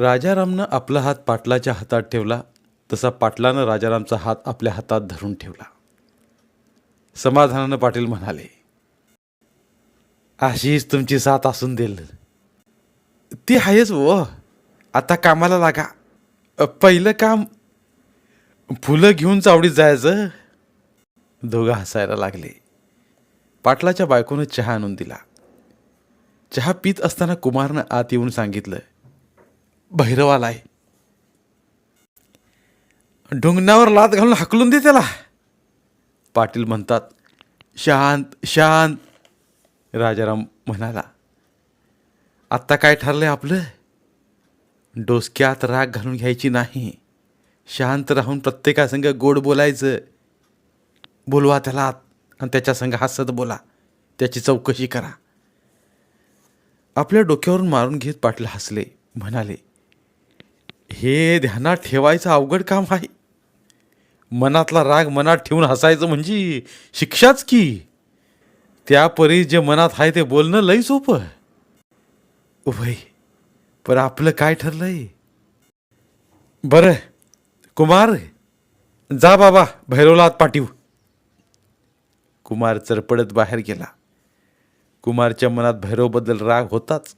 राजारामनं आपला हात पाटलाच्या हातात ठेवला तसा पाटलानं राजारामचा हात आपल्या हातात धरून ठेवला. समाधानानं पाटील म्हणाले अशीच तुमची साथ असून देल. ती आहेच व. आता कामाला लागा. पहिलं काम फुलं घेऊन चावडीत जायचं. दोघं हसायला लागले. पाटलाच्या बायकोनं चहा आणून दिला. चहा पित असताना कुमारनं आत येऊन सांगितलं भैरव आहे. ढुंगणावर लात घालून हाकलून दे त्याला. पाटील म्हणतात शांत शांत. राजाराम म्हणाला आत्ता काय ठरलंय आपलं? डोसक्यात राग घालून घ्यायची नाही. शांत राहून प्रत्येकासंग गोड बोलायचं. बोलवा त्याला आत आणि त्याच्यासंग हसत बोला. त्याची चौकशी करा. आपल्या डोक्यावरून मारून घेत पाटील हसले म्हणाले हे ध्यानात ठेवायचं अवघड काम आहे. मनातला राग मनात ठेवून हसायचं म्हणजे शिक्षाच की. त्यापरी जे मनात आहे ते बोलणं लई सोपं उभय पर आपलं काय ठरलंय? बरं कुमार जा बाबा भैरवला आत पाठीव. कुमार चरपडत बाहेर गेला. कुमारच्या मनात भैरवबद्दल राग होताच.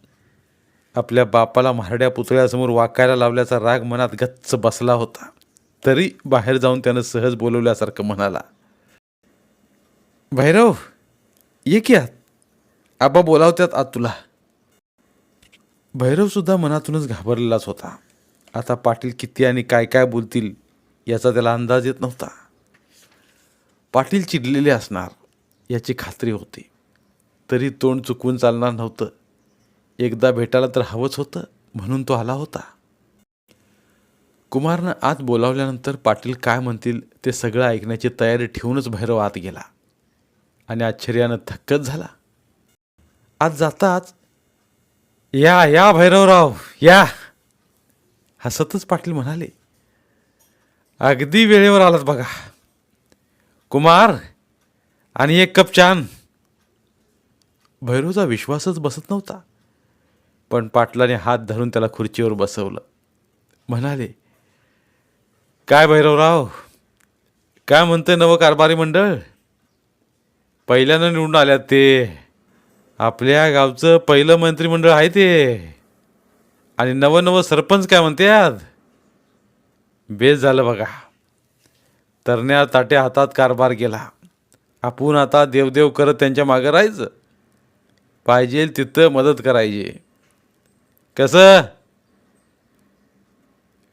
आपल्या बापाला म्हारड्या पुतळ्यासमोर वाकायला लावल्याचा राग मनात गच्च बसला होता. तरी बाहेर जाऊन त्यानं सहज बोलवल्यासारखं म्हणाला भैरव ये की आत? आबा बोलावत्यात आत तुला. भैरव सुद्धा मनातूनच घाबरलेलाच होता. आता पाटील किती आणि काय काय बोलतील याचा त्याला अंदाज येत नव्हता. पाटील चिडलेले असणार याची खात्री होती. तरी तोंड चुकवून चालणार नव्हतं. एकदा भेटायला तर हवंच होतं म्हणून तो आला होता. कुमारनं आत बोलावल्यानंतर पाटील काय म्हणतील ते सगळं ऐकण्याची तयारी ठेवूनच भैरव आत गेला आणि आश्चर्यानं थक्कच झाला. आज जाताच या या भैरवराव या हसतच पाटील म्हणाले. अगदी वेळेवर आलात बघा. कुमार आणि एक कप चान. भैरवचा विश्वासच बसत नव्हता. पण पाटलाने हात धरून त्याला खुर्चीवर बसवलं. म्हणाले काय भैरवराव? काय म्हणतंय नवं कारभारी मंडळ? पहिल्यानं निवडून आल्यात ते. आपल्या गावचं पहिलं मंत्रिमंडळ आहे ते. आणि नवं नवं सरपंच काय म्हणते आज बेस झालं बघा. तरण्या ताट्या हातात कारभार गेला. आपण आता देवदेव करत त्यांच्या मागं राहायचं. पाहिजे तिथं मदत करायची. कसं?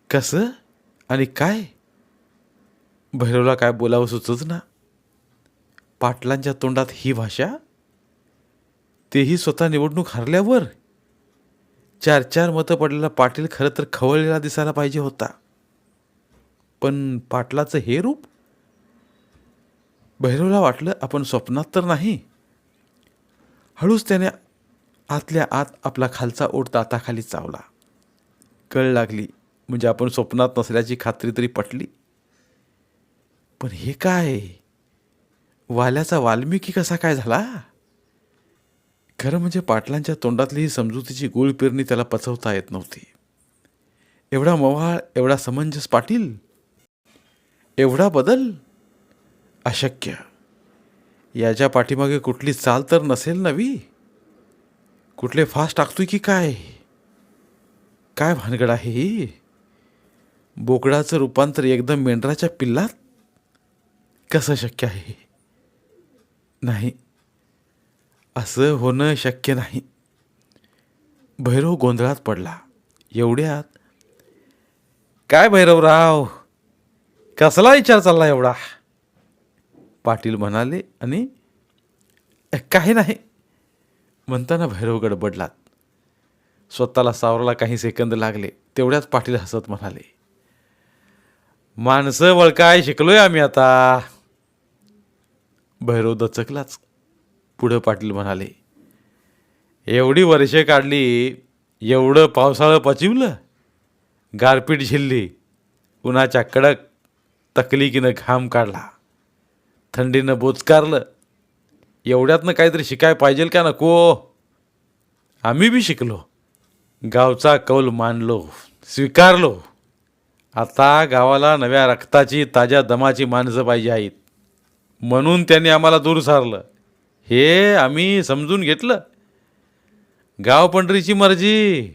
कसं? आणि काय? भैरवला काय बोलावं सुचच ना? पाटलांच्या तोंडात ही भाषा? तेही स्वतः निवडणूक हरल्यावर? चार चार मतं पडलेला पाटील खरं तर खवळलेला दिसायला पाहिजे होता. पण पाटलाचं हे रूप? भैरवला वाटलं आपण स्वप्नात तर नाही. हळूच त्याने आतल्या आत आपला खालचा ओढ दाताखाली चावला. कळ लागली म्हणजे आपण स्वप्नात नसल्याची खात्री तरी पटली. पण हे काय? वाल्याचा वाल्मिकी कसा काय झाला? खरं म्हणजे पाटलांच्या तोंडातली ही समजुतीची गोळ पेरणी त्याला पचवता येत नव्हती. एवढा मवाळ एवढा समंजस पाटील? एवढा बदल? अशक्य. याच्या पाठीमागे कुठली चाल तर नसेल नवी? कुठले फास्ट टाकतोय की काय? काय भानगड आहे ही? बोकडाचं रूपांतर एकदम मेंढराच्या पिल्लात? कसं शक्य आहे? नाही. असं होणं शक्य नाही. भैरव गोंधळात पडला. एवढ्यात काय भैरवराव? कसला विचार चालला एवढा? पाटील म्हणाले आणि काही नाही. म्हणताना भैरव गडबडलात. स्वतःला सावराला काही सेकंद लागले तेवढ्याच पाटील हसत म्हणाले माणसं वळकाय शिकलोय आम्ही आता. भैरव दचकलाच. पुढं पाटील म्हणाले एवढी वर्षे काढली एवढं पावसाळं पचिवलं गारपीट झिल्ली उन्हाच्या कडक तकलिकीनं घाम काढला थंडीनं बोचकारलं एवढ्यातनं काहीतरी शिकाय पाहिजे का नको? आम्ही बी शिकलो. गावचा कौल मानलो स्वीकारलो. आता गावाला नव्या रक्ताची ताज्या दमाची माणसं पाहिजे आहेत. म्हणून त्यांनी आम्हाला दूर सारलं. हे आम्ही समजून घेतलं. गाव पंढरीची मर्जी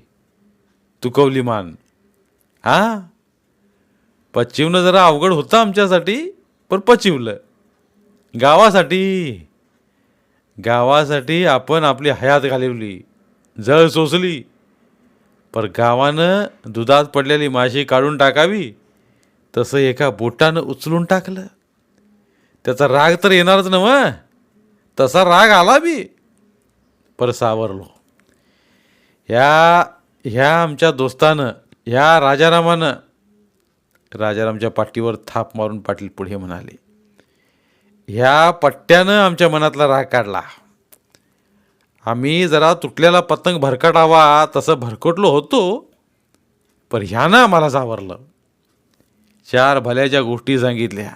तुकवली मान. हां? पचिवणं जरा अवघड होतं आमच्यासाठी पण पचिवलं गावासाठी. गावासाठी आपण आपली हयात घालवली जळ सोसली. पर गावानं दुधात पडलेली माशी काढून टाकावी तसं एका बोटानं उचलून टाकलं. त्याचा राग तर येणारच नव तसा राग आला बी. पर सावरलो. ह्या ह्या आमच्या दोस्तानं ह्या राजारामानं राजारामच्या पाठीवर थाप मारून पाटील पुढे म्हणाले ह्या पट्ट्यानं आमच्या मनातला राग काढला. आम्ही जरा तुटलेला पतंग भरकटावा तसं भरकटलो होतो पण ह्यानं आम्हाला सावरलं. चार भल्याच्या गोष्टी सांगितल्या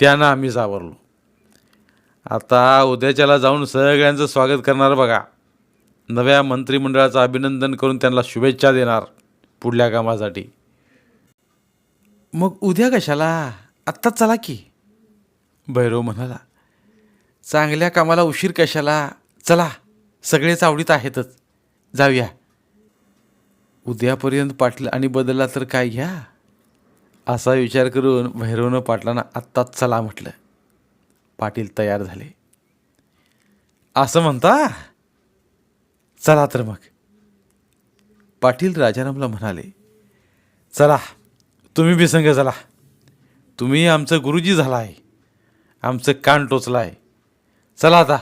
त्यानं आम्ही सावरलो. आता उद्याच्याला जाऊन सगळ्यांचं स्वागत करणार बघा. नव्या मंत्रिमंडळाचं अभिनंदन करून त्यांना शुभेच्छा देणार पुढल्या कामासाठी. मग उद्या कशाला? आत्ताच चला की. भैरव म्हणाला चांगल्या कामाला उशीर कशाला? चला सगळेच आवडीत आहेतच. जाऊया. उद्यापर्यंत पाटील आणि बदलला तर काय घ्या? असा विचार करून भैरवनं पाटलांना आत्ताच चला म्हटलं. पाटील तयार झाले. असं म्हणता? चला तर मग. पाटील राजारामला म्हणाले चला तुम्ही बी संग चला. तुम्ही आमचं गुरुजी झाला आहे आमचं कान टोचलं आहे चला आता.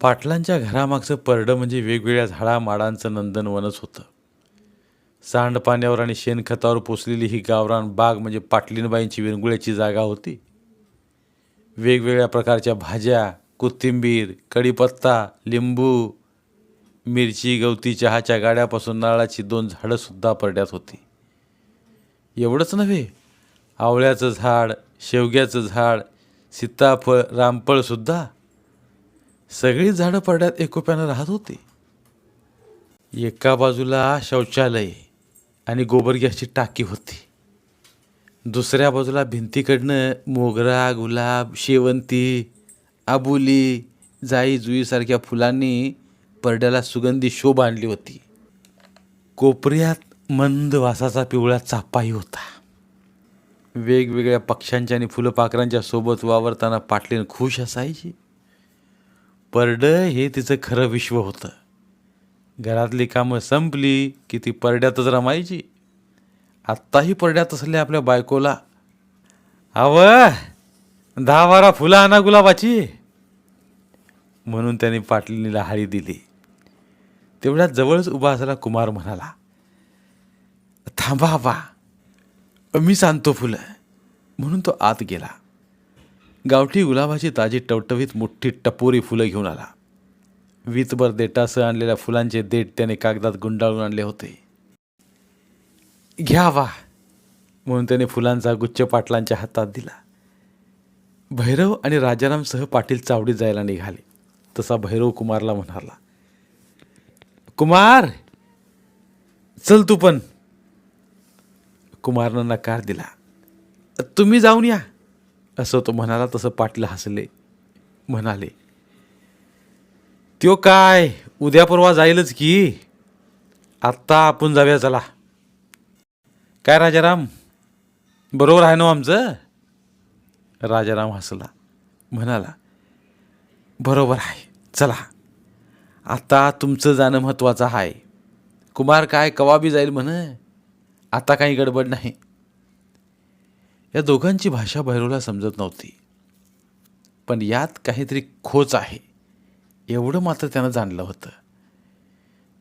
पाटलांच्या घरामागचं परडं म्हणजे वेगवेगळ्या झाडामाडांचं नंदनवनच होतं. सांडपाण्यावर आणि शेणखतावर पोचलेली ही गावरान बाग म्हणजे पाटलीनबाईंची विरंगुळ्याची जागा होती. वेगवेगळ्या प्रकारच्या भाज्या कोथिंबीर कढीपत्ता लिंबू मिरची गवती चहाच्या गाड्यापासून नारळाची दोन झाडंसुद्धा परड्यात होती. एवढंच नव्हे आवळ्याचं झाड शेवग्याचं झाड सीताफळ रामफळसुद्धा सगळी झाडं परड्यात एकोप्यानं राहत होती. एका बाजूला शौचालय आणि गोबर गॅसची टाकी होती. दुसऱ्या बाजूला भिंतीकडनं मोगरा गुलाब शेवंती आबुली जाई जुईसारख्या फुलांनी परड्याला सुगंधी शोभ आणली होती. कोपऱ्यात मंद वासाचा पिवळा चापाही होता. वेगवेगळ्या पक्ष्यांच्या आणि फुलपाखरांच्या सोबत वावरताना पाटलीन खुश असायची. परडं हे तिचं खरं विश्व होतं. घरातली कामं संपली की ती परड्यातच रमायची. आत्ताही परड्यात असल्या आपल्या बायकोला आव दहा बारा फुलं आणा गुलाबाची. म्हणून त्याने पाटलीला हाळी दिली. तेवढ्या जवळच उभा असला कुमार म्हणाला थांबा बा मी सांगतो फुलं. म्हणून तो आत गेला. गावठी गुलाबाची ताजी टवटवीत मोठी टपोरी फुलं घेऊन आला. वीतभर देटासह आणलेल्या फुलांचे देठ त्याने कागदात गुंडाळून आणले होते. घ्या वा म्हणून त्याने फुलांचा गुच्छ पाटलांच्या हातात दिला. भैरव आणि राजारामसह पाटील चावडीत जायला निघाले. तसा भैरव कुमारला म्हणाला कुमार चल तू पण. कुमारनं नकार दिला. तुम्ही जाऊन या. असं तो म्हणाला तसं पाटील हसले. म्हणाले त्यो काय? उद्या परवा जाईलच की. आत्ता आपण जाऊया चला. काय राजाराम? बरोबर आहे ना हो आमचं? राजाराम हसला. म्हणाला बरोबर आहे. चला. आता तुमचं जाणं महत्त्वाचं आहे. कुमार काय कवाबी जाईल म्हण? आता काही गडबड नाही. या दोघांची भाषा भैरवला समजत नव्हती. पण यात काहीतरी खोच आहे एवढं मात्र त्यानं जाणलं होतं.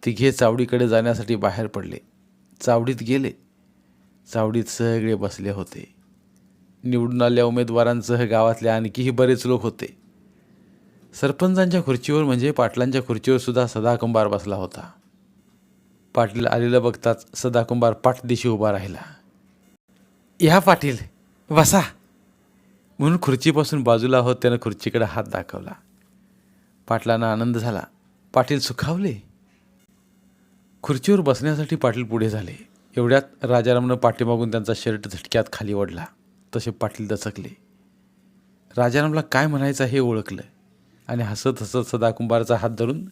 तिघे चावडीकडे जाण्यासाठी बाहेर पडले. चावडीत गेले. चावडीत सगळे बसले होते. निवडून आलेल्या उमेदवारांसह गावातले आणखीही बरेच लोक होते. सरपंचांच्या खुर्चीवर म्हणजे पाटलांच्या खुर्चीवर सुद्धा सदाकुंभार बसला होता. पाटील आलेलं बघताच सदाकुंभार पाठदिशी उभा राहिला. या पाटील वसा म्हणून खुर्चीपासून बाजूला होत त्यानं खुर्चीकडे हात दाखवला. पाटलांना आनंद झाला. पाटील सुखावले. खुर्चीवर बसण्यासाठी पाटील पुढे झाले. एवढ्यात राजारामनं पाठीमागून त्यांचा शर्ट झटक्यात खाली ओढला. तसे पाटील दचकले. राजारामला काय म्हणायचं हे ओळखलं आणि हसत हसत सदाकुंभारचा हात धरून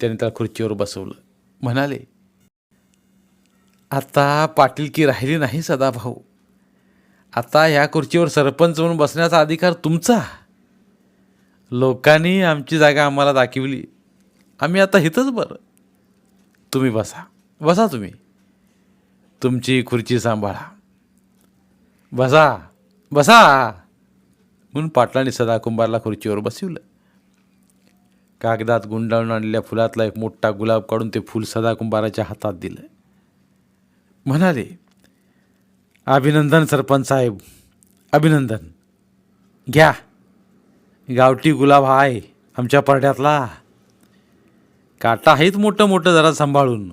त्याने त्याला खुर्चीवर बसवलं. म्हणाले आता पाटील की राहिली नाही सदाभाऊ. आता ह्या खुर्चीवर सरपंच म्हणून बसण्याचा अधिकार तुमचा. लोकांनी आमची जागा आम्हाला दाखवली. आम्ही आता इथंच बरं. तुम्ही बसा. बसा तुम्ही. तुमची खुर्ची सांभाळा. बसा. बसा. म्हणून पाटलांनी सदाकुंभारला खुर्चीवर बसवलं. कागदात गुंडाळून आणलेल्या फुलातला एक मोठा गुलाब काढून ते फूल सदाकुंभाराच्या हातात दिलं. म्हणाले अभिनंदन सरपंच साहेब. अभिनंदन. घ्या. गावठी गुलाब हा आहे आमच्या परड्यातला काटा आहेत मोठं मोठं जरा सांभाळून.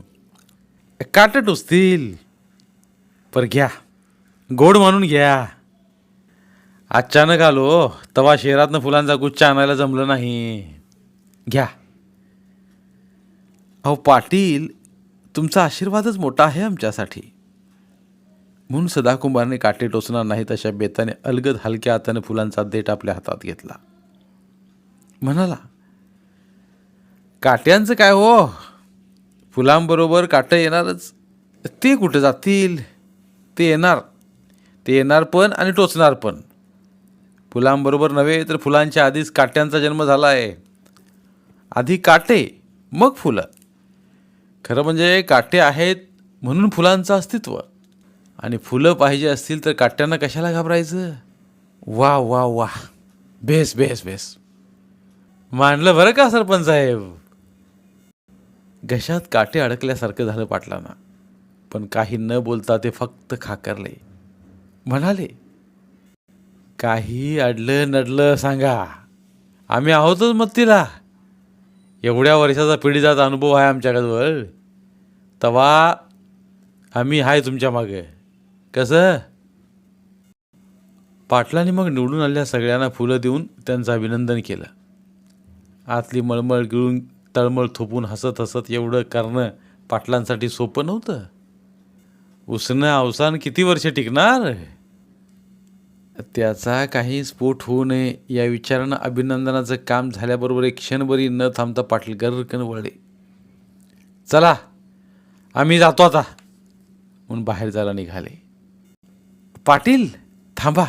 काटं टोचतील. पर घ्या. गोड म्हणून घ्या. अचानक आलो तवा शहरातनं फुलांचा गुच्छ आणायला जमलं नाही. घ्या. अहो पाटील तुमचा आशीर्वादच मोठा आहे आमच्यासाठी. म्हणून सदाकुंभारने काटे टोचणार नाही अशा बेताने अलगद हलक्या हाताने फुलांचा देठ आपल्या हातात घेतला. म्हणाला काट्यांचं काय हो? फुलांबरोबर काटं येणारच. ते कुठं जातील? ते येणार. ते येणार पण आणि टोचणार पण. फुलांबरोबर नव्हे तर फुलांच्या आधीच काट्यांचा जन्म झाला आहे आधी काटे मग फुलं. खरं म्हणजे काटे आहेत म्हणून फुलांचं अस्तित्व. आणि फुलं पाहिजे असतील तर काट्यांना कशाला घाबरायचं? वा वा वा. बेस बेस बेस. मानलं बरं का सरपंच साहेब? घशात काटे अडकल्यासारखं झालं पाटलांना. पण काही न बोलता ते फक्त खाकरले. म्हणाले काही अडलं नडलं सांगा. आम्ही आहोतच मग तिला एवढ्या वर्षाचा पिढीचा अनुभव आहे आमच्याकडवर तवा आम्ही आहे तुमच्या मागे. कसं? पाटलांनी मग निवडून आलेल्या सगळ्यांना फुलं देऊन त्यांचं अभिनंदन केलं. आतली मळमळ गिळून तळमळ थोपून हसत हसत एवढं करणं पाटलांसाठी सोपं नव्हतं. उसणं अवसान किती वर्ष टिकणार? त्याचा काही स्फोट होऊ नये या विचारानं अभिनंदनाचं काम झाल्याबरोबर एक क्षणभरी न थांबता पाटील वळले. चला आम्ही जातो आता. म्हणून बाहेर जायला निघाले. पाटील थांबा.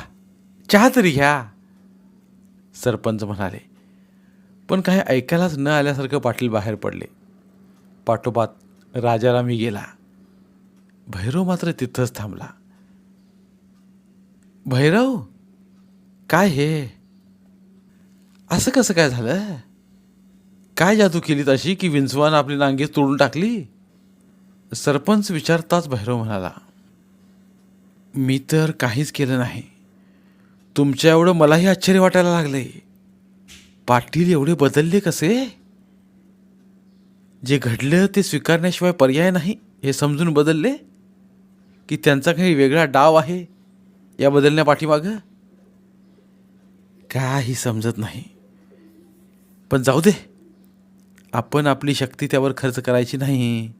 चहा तरी घ्या. सरपंच म्हणाले पण काही ऐकायलाच न आल्यासारखं पाटील बाहेर पडले. पाठोपाठ राजारामी गेला. भैरव मात्र तिथंच थांबला. भैरव काय हे? असं कसं काय झालं? काय जादू केली तशी की विंचवानं आपली नांगी तोडून टाकली? सरपंच विचारताच भैरव म्हणाला मी तर काहीच केलं नाही. तुमच्या एवढं मलाही आश्चर्य वाटायला लागले पाटील एवढे बदलले कसे? जे घडलं ते स्वीकारण्याशिवाय पर्याय नाही हे समजून बदलले? की त्यांचा काही वेगळा डाव आहे या बदलण्या पाठीमागं? काही समजत नाही. पण जाऊ दे. आपण आपली शक्ती त्यावर खर्च करायची नाही.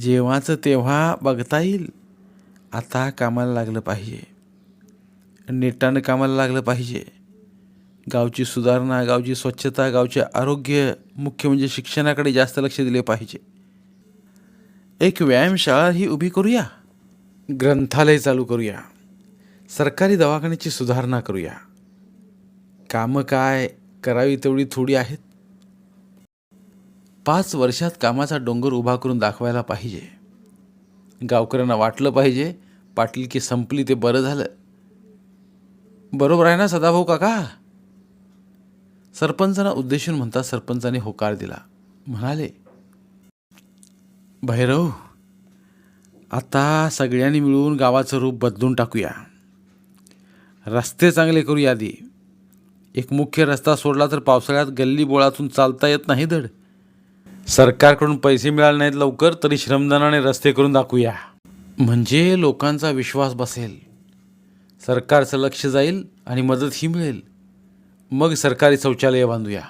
जेव्हाचं तेव्हा बघता येईल. आता कामाला लागलं पाहिजे. नेटानं कामाला लागलं पाहिजे. गावची सुधारणा गावची स्वच्छता गावचे आरोग्य मुख्य म्हणजे शिक्षणाकडे जास्त लक्ष दिले पाहिजे. एक व्यायामशाळा ही उभी करूया. ग्रंथालय चालू करूया. सरकारी दवाखान्याची सुधारणा करूया. कामं काय करावी तेवढी थोडी आहेत. पाच वर्षात कामाचा डोंगर उभा करून दाखवायला पाहिजे. गावकऱ्यांना वाटलं पाहिजे पाटील की संपली ते बरं झालं. बरोबर आहे ना सदाभाऊ काका? सरपंचांना उद्देशून म्हणता सरपंचाने होकार दिला. म्हणाले भैरव आता सगळ्यांनी मिळून गावाचं रूप बदलून टाकूया. रस्ते चांगले करूया आधी. एक मुख्य रस्ता सोडला तर पावसाळ्यात गल्ली बोळातून चालता येत नाही धड. सरकारकडून पैसे मिळाले नाहीत लवकर तरी श्रमदानाने रस्ते करून दाखवूया. म्हणजे लोकांचा विश्वास बसेल. सरकारचं लक्ष जाईल आणि मदतही मिळेल. मग सरकारी शौचालय बांधूया.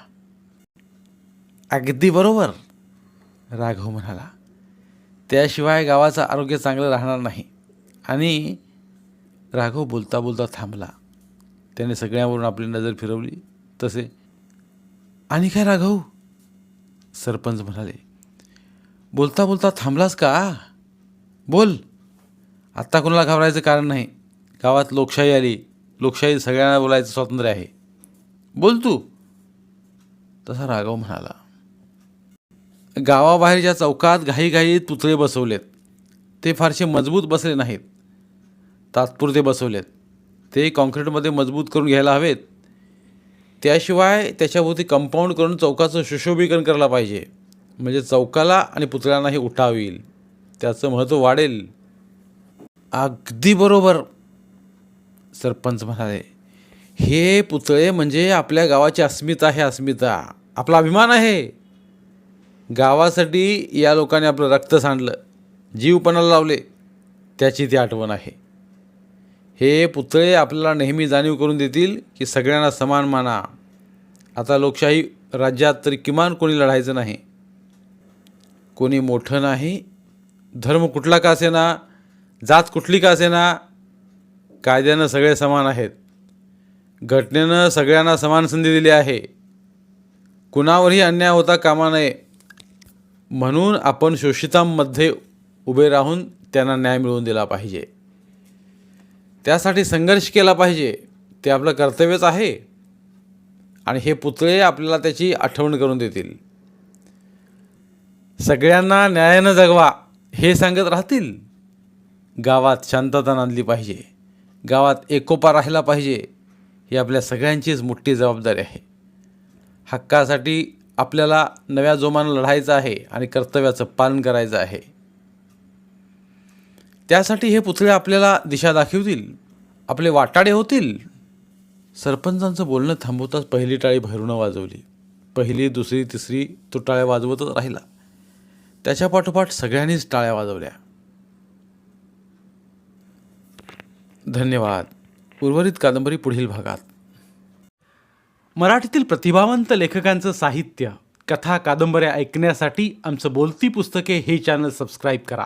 अगदी बरोबर राघव म्हणाला. त्याशिवाय गावाचं आरोग्य चांगलं राहणार नाही. आणि राघव बोलता बोलता थांबला. त्याने सगळ्यांवरून आपली नजर फिरवली. तसे आणि काय राघव? सरपंच म्हणाले बोलता बोलता थांबलास का? बोल. आत्ता कोणाला घाबरायचं कारण नाही. गावात लोकशाही आली. लोकशाही सगळ्यांना बोलायचं स्वातंत्र्य आहे. बोल तू. तसा राघव म्हणाला. गावाबाहेरच्या चौकात घाईघाई पुतळे बसवलेत. ते फारसे मजबूत बसले नाहीत. तात्पुरते बसवलेत. ते कॉन्क्रीटमध्ये मजबूत करून घ्यायला हवेत. त्याशिवाय त्याच्याभोवती कंपाऊंड करून चौकाचं सुशोभीकरण करायला पाहिजे. म्हणजे चौकाला आणि पुतळ्यांनाही उठाव येईल त्याचं महत्त्व वाढेल. अगदी बरोबर. सरपंच म्हणाले हे पुतळे म्हणजे आपल्या गावाची अस्मिता आहे अस्मिता. आपला अभिमान आहे. गावासाठी या लोकांनी आपलं रक्त सांडलं जीवपणाला लावले. त्याची ती आठवण आहे. हे पुतळे आपल्याला नेहमी जाणीव करून देतील की सगळ्यांना समान माना. आता लोकशाही राज्यात तरी किमान कोणी लढायचं नाही. कोणी मोठं नाही. धर्म कुठला का असेना? जात कुठली का असेना? कायद्यानं सगळे समान आहेत. घटनेनं सगळ्यांना समान संधी दिली आहे. कुणावरही अन्याय होता कामा नये. म्हणून आपण शोषितांमध्ये उभे राहून त्यांना न्याय मिळवून दिला पाहिजे. त्यासाठी संघर्ष केला पाहिजे. ते आपलं कर्तव्यच आहे. आणि हे पुतळे आपल्याला त्याची आठवण करून देतील. सगळ्यांना न्यायानं जगवा हे सांगत राहतील. गावात शांतता नांदली पाहिजे. गावात एकोपा राहिला पाहिजे. ही आपल्या सगळ्यांचीच मोठी जबाबदारी आहे. हक्कासाठी आपल्याला नव्या जोमानं लढायचं आहे आणि कर्तव्याचं पालन करायचं आहे. त्यासाठी हे पुतळे आपल्याला दिशा दाखवतील. आपले वाटाडे होतील. सरपंचांचं बोलणं थांबवताच पहिली टाळी भैरूनं वाजवली. पहिली दुसरी तिसरी तो टाळ्या वाजवतच राहिला. त्याच्या पाठोपाठ सगळ्यांनीच टाळ्या वाजवल्या. धन्यवाद. उर्वरित कादंबरी पुढील भागात. मराठीतील प्रतिभावंत लेखकांचं साहित्य कथा कादंबऱ्या ऐकण्यासाठी आमचं बोलती पुस्तके हे चॅनल सबस्क्राईब करा.